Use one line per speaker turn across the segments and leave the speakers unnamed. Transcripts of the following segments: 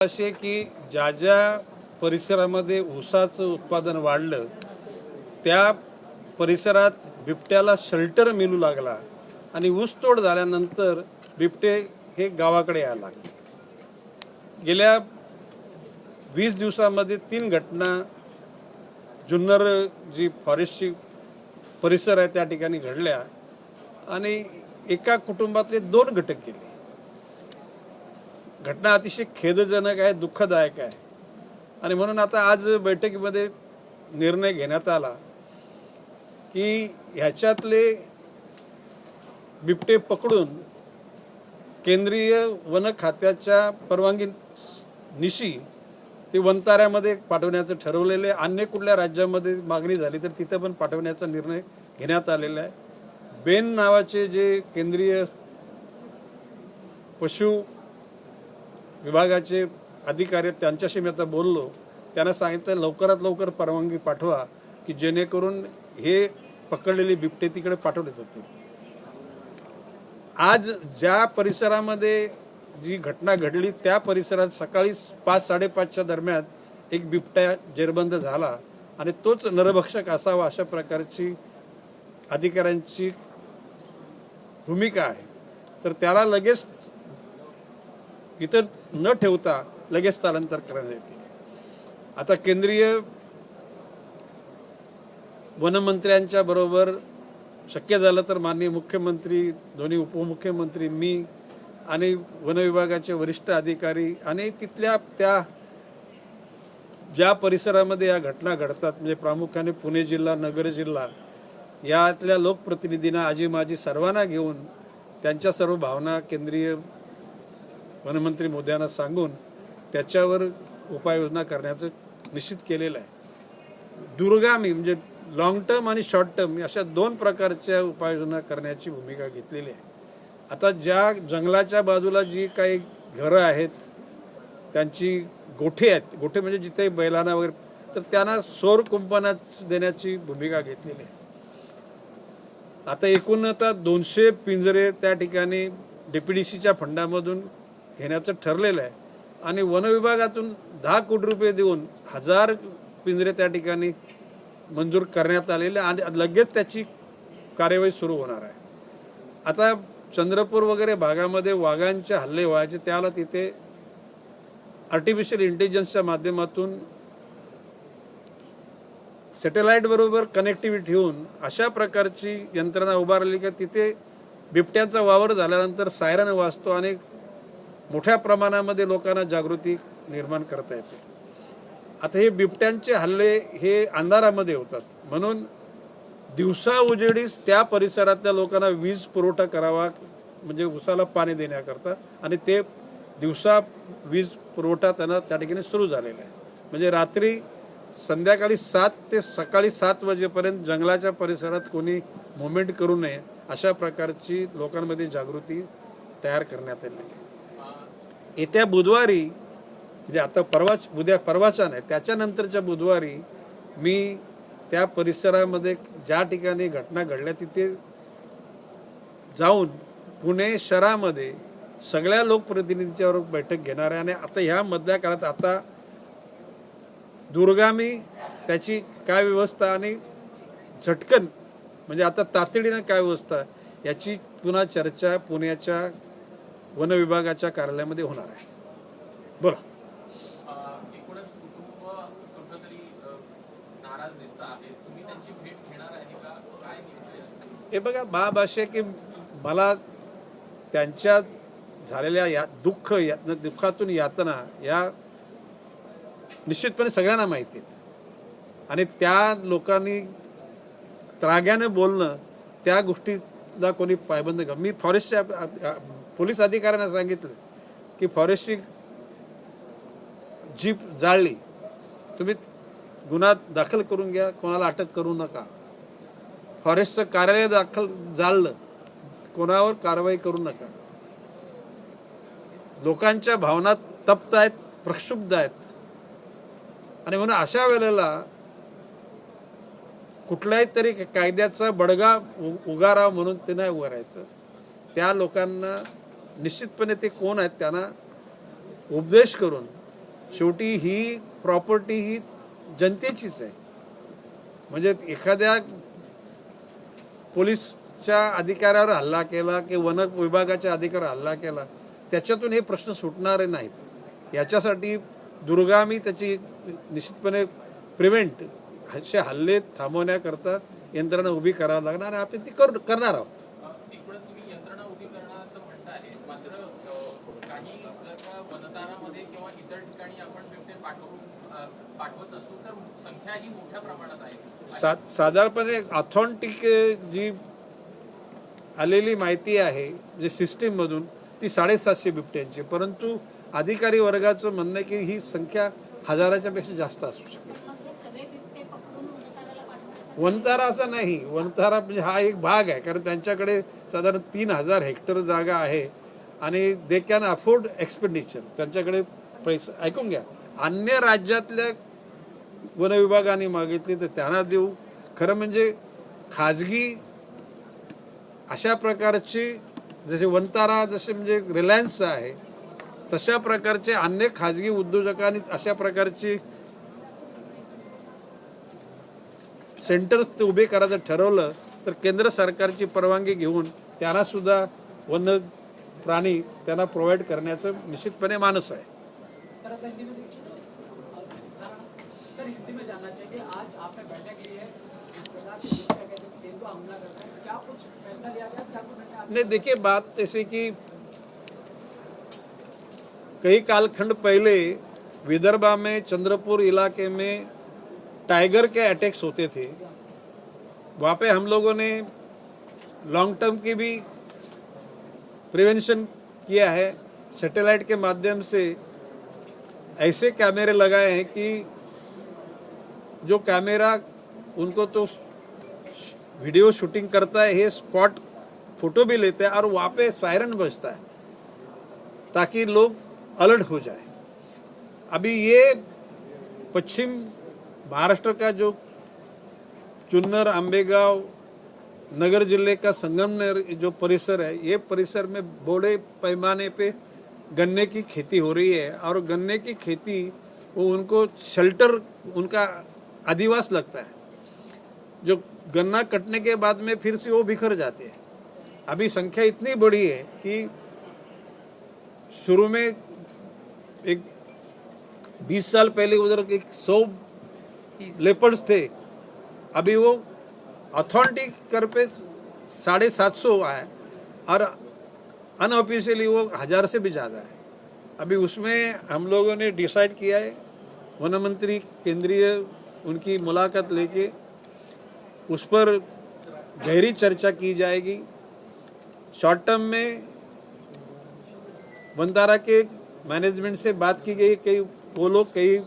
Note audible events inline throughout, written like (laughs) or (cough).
असे की ज्या ज्या परिसरामध्ये ऊसाचं उत्पादन वाढलं त्या परिसरात बिबट्याला शेल्टर मिळू लागला आणि ऊसतोड झाल्यानंतर बिबटे हे गावाकडे यायला लागले. गेल्या वीस दिवसामध्ये तीन घटना जुन्नर जी फॉरेस्टची परिसर आहे त्या ठिकाणी घडल्या आणि एका कुटुंबातले दोन घटक गेले घटना अतिशय खेदजनक आहे दुःखदायक आहे. आणि म्हणून आता आज बैठकीमध्ये निर्णय घेण्यात आला की ह्याच्यातले बिबटे पकडून केंद्रीय वन खात्याच्या परवानगी निशी ते वनताऱ्यामध्ये पाठवण्याचं ठरवलेलं आहे. अन्य कुठल्या राज्यामध्ये मागणी झाली तर तिथं पण पाठवण्याचा निर्णय घेण्यात आलेला आहे. बेन नावाचे जे केंद्रीय पशु विभागाचे अधिकारी आहेत त्यांच्याशी मी आता बोललो. त्यांना सांगितलं लवकरात लवकर परवानगी पाठवा की जेणेकरून हे पकडलेले बिबटे तिकडे पाठवले जातील. आज ज्या परिसरामध्ये जी घटना घडली त्या परिसरात सकाळी पाच साडेपाचच्या दरम्यान एक बिबट्या जेरबंद झाला आणि तोच नरभक्षक असावा अशा प्रकारची अधिकाऱ्यांची भूमिका आहे. तर त्याला लगेच इथं न ठेवता लगेच स्थलांतर करण्यात येतील आता केंद्रीय वनमंत्र्यांच्या बरोबर शक्य झालं तर माननीय मुख्यमंत्री दोन्ही उपमुख्यमंत्री मी आणि वनविभागाचे वरिष्ठ अधिकारी आणि तिथल्या त्या ज्या परिसरामध्ये या घटना घडतात म्हणजे प्रामुख्याने पुणे जिल्हा नगर जिल्हा यातल्या लोकप्रतिनिधींना आजी माजी सर्वांना घेऊन त्यांच्या सर्व भावना केंद्रीय वनमंत्री मोद्यांना सांगून त्याच्यावर उपाययोजना करण्याचं निश्चित केलेलं आहे. दुर्गामी म्हणजे लॉंग टर्म आणि शॉर्ट टर्म अशा दोन प्रकारच्या उपाययोजना करण्याची भूमिका घेतलेली आहे. आता ज्या जंगलाच्या बाजूला जी काही घरं आहेत त्यांची गोठे आहेत गोठे म्हणजे जिथे बैलांना वगैरे तर त्यांना सौर कुंपणात देण्याची भूमिका घेतलेली आहे. आता एकूण आता दोनशे पिंजरे त्या ठिकाणी डीपीडीसीच्या फंडामधून घेण्याचं ठरलेलं आहे. आणि वनविभागातून दहा कोटी रुपये देऊन हजार पिंजरे त्या ठिकाणी मंजूर करण्यात आलेले आणि लगेच त्याची कार्यवाही सुरू होणार आहे. आता चंद्रपूर वगैरे भागामध्ये वाघांचे हल्ले व्हायचे त्याला तिथे आर्टिफिशियल इंटेलिजन्सच्या माध्यमातून सॅटेलाईट बरोबर कनेक्टिव्हिटी ठेवून अशा प्रकारची यंत्रणा उभारली की तिथे बिबट्यांचा वावर झाल्यानंतर सायरन वाजतो आणि मोठ्या प्रमाणामध्ये लोकांना जागृती निर्माण करता येते. आता हे बिबट्यांचे हल्ले हे अंधारामध्ये होतात. म्हणून दिवसा उजेडीस त्या परिसरातल्या लोकांना वीज पुरवठा करावा म्हणजे उसाला पाणी देण्याकरता आणि ते दिवसा वीज पुरवठा त्यांना त्या ठिकाणी सुरू झालेला आहे. म्हणजे रात्री संध्याकाळी सात ते सकाळी सात वाजेपर्यंत जंगलाच्या परिसरात कोणी मुवमेंट करू नये अशा प्रकारची लोकांमध्ये जागृती तयार करण्यात आलेली आहे. येत्या बुधवारी म्हणजे आता परवाच उद्या परवाचा नाही त्याच्यानंतरच्या बुधवारी मी त्या परिसरामध्ये ज्या ठिकाणी घटना घडल्या तिथे जाऊन पुणे शहरामध्ये सगळ्या लोकप्रतिनिधींच्यावर बैठक घेणार आहे. आणि आता ह्या मधल्या काळात आता दूरगामी त्याची काय व्यवस्था आणि झटकन म्हणजे आता तातडीनं काय व्यवस्था याची पुन्हा चर्चा पुण्याच्या वन विभागाच्या कार्यालयामध्ये होणार आहे. बोला? हे बघा बाब असे की मला त्यांच्या झालेल्या या दुःख या दुःखातून यातना या निश्चितपणे सगळ्यांना माहिती आहेत आणि त्या लोकांनी त्राग्यानं बोलणं त्या गोष्टीला कोणी पायबंद मी फॉरेस्टच्या पोलीस अधिकाऱ्यांना सांगितलं की फॉरेस्टची जीप जाळली. तुम्ही गुन्हा दाखल करून घ्या कोणाला अटक करू नका. फॉरेस्टचं कार्यालय दाखल जाळलं कोणावर कारवाई करू नका. लोकांच्या भावना तप्त आहेत प्रक्षुब्ध आहेत. आणि म्हणून अशा वेळेला कुठल्याही तरी कायद्याचा बडगा उ- उगारा म्हणून ते नाही उगारायचं त्या लोकांना निश्चितपणे ते कोण आहेत त्यांना उपदेश करून शेवटी ही प्रॉपर्टी ही जनतेचीच आहे. म्हणजे एखाद्या पोलीसच्या अधिकाऱ्यावर हल्ला केला की वन विभागाच्या अधिकाऱ्यावर हल्ला केला त्याच्यातून हे प्रश्न सुटणारे नाहीत. याच्यासाठी दुर्गामी त्याची निश्चितपणे प्रिव्हेंट असे हल्ले थांबवण्याकरता यंत्रणा उभी करावी लागणार आणि आपण ती कर करणार आहोत
एकूणच तुम्ही यंत्रणा उभी मात्र काही जर का वनतारामध्ये किंवा इतर ठिकाणी आपण बिबटे पाठवून पाठवत असू तर संख्या ही मोठ्या प्रमाणात आहे.
सा साधारणपणे ऑथॉन्टिक जी आलेली माहिती आहे जे सिस्टीममधून ती साडेसातशे बिबट्यांची परंतु अधिकारी वर्गाचं म्हणणं आहे की ही संख्या हजाराच्या पेक्षा जास्त असू
पाठवण्याचा
वनतारा असा नाही. वनतारा म्हणजे हा एक भाग आहे. कारण त्यांच्याकडे साधारण तीन हजार हेक्टर जागा आहे. आणि दे कॅन अफोर्ड एक्सपेंडिचर त्यांच्याकडे पैसा ऐकून घ्या. अन्य राज्यातल्या वन विभागाने मागितली तर त्यांना देऊ. खरं म्हणजे खाजगी अशा प्रकारची जसे वनतारा जसे म्हणजे रिलायन्स आहे तशा प्रकारचे अन्य खाजगी उद्योजकांनी अशा प्रकारची सेंटर ते उभे करायचं ठरवलं तर केंद्र सरकारची परवानगी घेऊन त्यांना सुद्धा वन प्राणी त्यांना प्रोव्हाइड करण्याचं निश्चितपणे मानस आहे. नहीं देखिए बात ऐसे कि कई कालखंड पहले विदर्भा में चंद्रपुर इलाके में टाइगर के अटैक्स होते थे। वहाँ पे हम लोगों ने लॉन्ग टर्म की भी प्रिवेंशन किया है, सैटेलाइट के माध्यम से ऐसे कैमरे लगाए हैं कि जो कैमरा उनको तो वीडियो शूटिंग करता है ये स्पॉट फ़ोटो भी लेते हैं और वहाँ पे सायरन बजता है, ताकि लोग अलर्ट हो जाए। अभी ये पश्चिम महाराष्ट्र का जो चुन्नर आंबेगांव नगर ज़िले का संगम जो परिसर है ये परिसर में बड़े पैमाने पे गन्ने की खेती हो रही है और गन्ने की खेती वो उनको शेल्टर उनका आदिवास लगता है। जो गन्ना कटने के बाद में फिर से वो बिखर जाते हैं। अभी संख्या इतनी बड़ी है कि शुरू में एक बीस साल पहले उधर एक सौ लेपर्स थे अभी वो अथॉरिटी कर पे साढ़े सात सौ हुआ है, और अनऑफिशियली वो हज़ार से भी ज़्यादा है। अभी उसमें हम लोगों ने डिसाइड किया है, वन मंत्री केंद्रीय उनकी मुलाकात लेके उस पर गहरी चर्चा की जाएगी। शॉर्ट टर्म में वनतारा के मैनेजमेंट से बात की गई, कई वो लोग, कई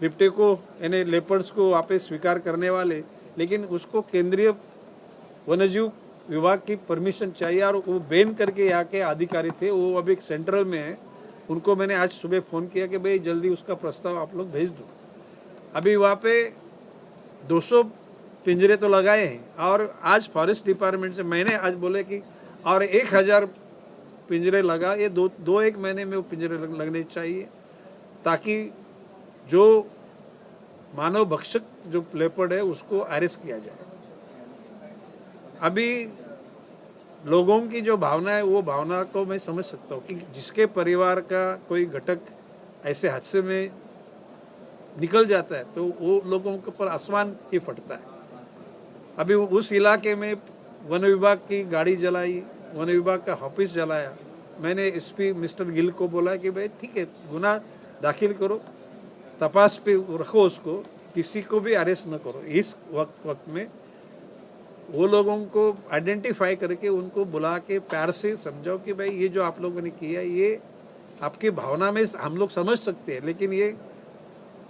लिप्टे को, यानी लेपर्स को वापस स्वीकार करने वाले लेकिन उसको केंद्रीय वन्यजीव विभाग की परमिशन चाहिए और वो बैन करके यहाँ के अधिकारी थे, वो अभी सेंट्रल में है। उनको मैंने आज सुबह फ़ोन किया कि भाई जल्दी उसका प्रस्ताव आप लोग भेज दो। अभी वहाँ पे 200 पिंजरे तो लगाए हैं और आज फॉरेस्ट डिपार्टमेंट से मैंने आज बोले कि और एक हज़ार पिंजरे लगा, ये दो दो एक महीने में वो पिंजरे लगने चाहिए ताकि जो मानव भक्षक जो लेपर्ड है, उसको अरेस्ट किया जाए। अभी लोगों की जो भावना है, वो भावना को मैं समझ सकता हूँ कि जिसके परिवार का कोई घटक ऐसे हादसे में निकल जाता है तो वो लोगों के ऊपर आसमान ही फटता है। अभी उस इलाके में वन विभाग की गाड़ी जलाई, वन विभाग का ऑफ़िस जलाया। मैंने एसपी मिस्टर गिल को बोला कि भाई, ठीक है, गुना दाखिल करो। तपास पे रखो उसको किसी को भी अरेस्ट न करो। इस वक्त वक्त में वो लोगों को आइडेंटिफाई करके उनको बुला के प्यार से समझाओ कि भाई ये जो आप लोगों ने किया ये आपकी भावना में हम लोग समझ सकते हैं लेकिन ये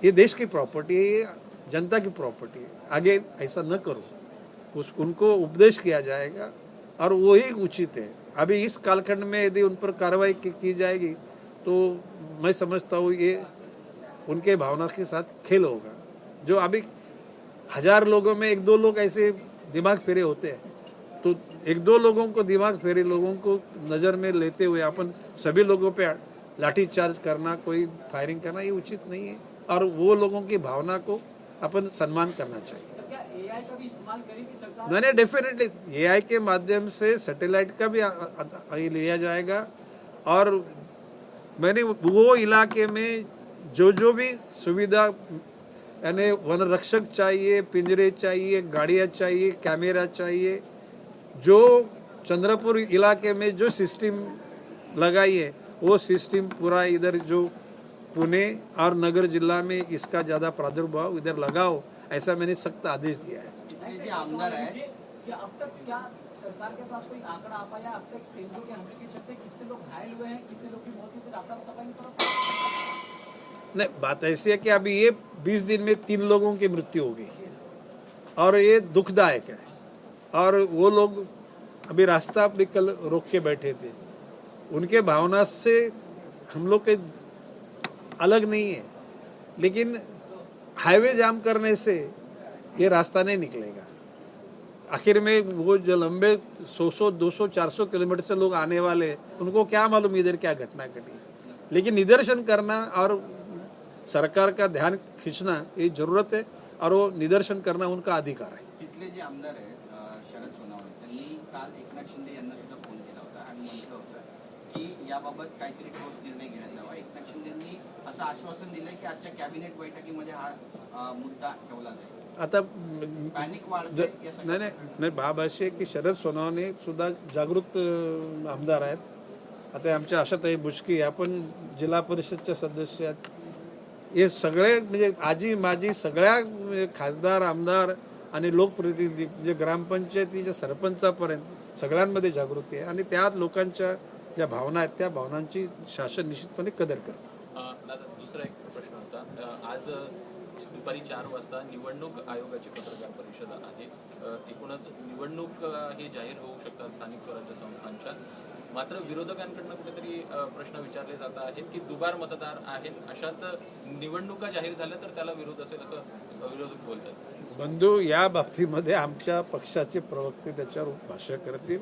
ये देश की प्रॉपर्टी है ये जनता की प्रॉपर्टी है। आगे ऐसा न करो। उस उनको उपदेश किया जाएगा और वही उचित है। अभी इस कालखंड में यदि उन पर कार्रवाई की, की जाएगी तो मैं समझता हूँ ये उनके भावना के साथ खेल होगा। जो अभी हज़ार लोगों में एक दो लोग ऐसे दिमाग फेरे होते हैं तो एक दो लोगों को दिमाग फेरे लोगों को नज़र में लेते हुए अपन सभी लोगों पे लाठीचार्ज करना कोई फायरिंग करना ये उचित नहीं है। और वो लोगों की भावना को अपन सम्मान करना चाहिए।
तो
मैंने डेफिनेटली ए आई के माध्यम से सैटेलाइट का भी लिया जाएगा। और मैंने वो इलाके में जो जो भी सुविधा, यानी वन रक्षक चाहिए, पिंजरे चाहिए, गाड़ियाँ चाहिए, कैमरा चाहिए, जो चंद्रपुर इलाके में जो सिस्टम लगाई है, वो सिस्टम पूरा इधर जो पुणे और नगर जिला में इसका ज़्यादा प्रादुर्भाव इधर लगाओ, ऐसा मैंने सख्त आदेश दिया है।
नहीं,
बात ऐसी है कि अभी ये 20 दिन में तीन लोगों की मृत्यु हो गई। और ये दुखदायक है। और वो लोग अभी रास्ता भी कल रोक के बैठे थे। उनके भावना से हम लोग के अलग नहीं है। लेकिन हाईवे जाम करने से ये रास्ता नहीं निकलेगा। आखिर में वो जो लंबे 100 200 400 किलोमीटर से लोग आने वाले उनको क्या मालूम इधर क्या घटना घटी। लेकिन निदर्शन करना और सरकार का ध्यान खींचना ये जरूरत है और वो निदर्शन करना उनका अधिकार है।
तिथले जे आमदार आहेत शरद सोनावणे त्यांनी काल एकनाथ शिंदे यांना सुद्धा फोन केला होता आणि म्हटलं होतं की याबाबत काहीतरी ठोस निर्णय घेण्यात यावा. एकनाथ शिंदेंनी असं आश्वासन दिलंय की आजच्या कॅबिनेट बैठकीमध्ये हा मुद्दा ठेवला जाईल.
आता नाही नाही नाही बाब अशी आहे की शरद सोनवणे सुद्धा जागृत आमदार आहेत. आता आमच्या आशाताई बुचकी आपण जिल्हा परिषदच्या सदस्य आहेत. हे सगळे म्हणजे आजी माझी सगळ्या म्हणजे खासदार आमदार आणि लोकप्रतिनिधी म्हणजे ग्रामपंचायतीच्या सरपंचापर्यंत सगळ्यांमध्ये जागृती आहे. आणि त्यात लोकांच्या ज्या भावना आहेत त्या भावनांची शासन निश्चितपणे कदर करत.
दुसरा एक प्रश्न होता. आज दुपारी चार वाजता निवडणूक आयोगाची पत्रकार परिषद आहे. एकूणच निवडणूक हे जाहीर होऊ शकतात स्थानिक स्वराज्य संस्थांच्या. मात्र विरोधकांकडनं कुठेतरी प्रश्न विचारले जात आहेत की दुबार मतदार आहेत अशात निवडणुका जाहीर झाल्या तर त्याला विरोध असेल असं विरोधक बोलतात.
बंधू या बाबतीमध्ये आमच्या पक्षाचे प्रवक्ते त्याच्यावर भाष्य करतील.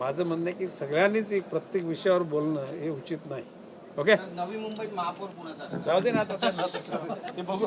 माझं म्हणणं आहे की सगळ्यांनीच एक प्रत्येक विषयावर बोलणं हे उचित नाही. ओके?
नवी मुंबईत महापौर कुणाचा?
जाऊ दे ना आता. (laughs) ते बघू.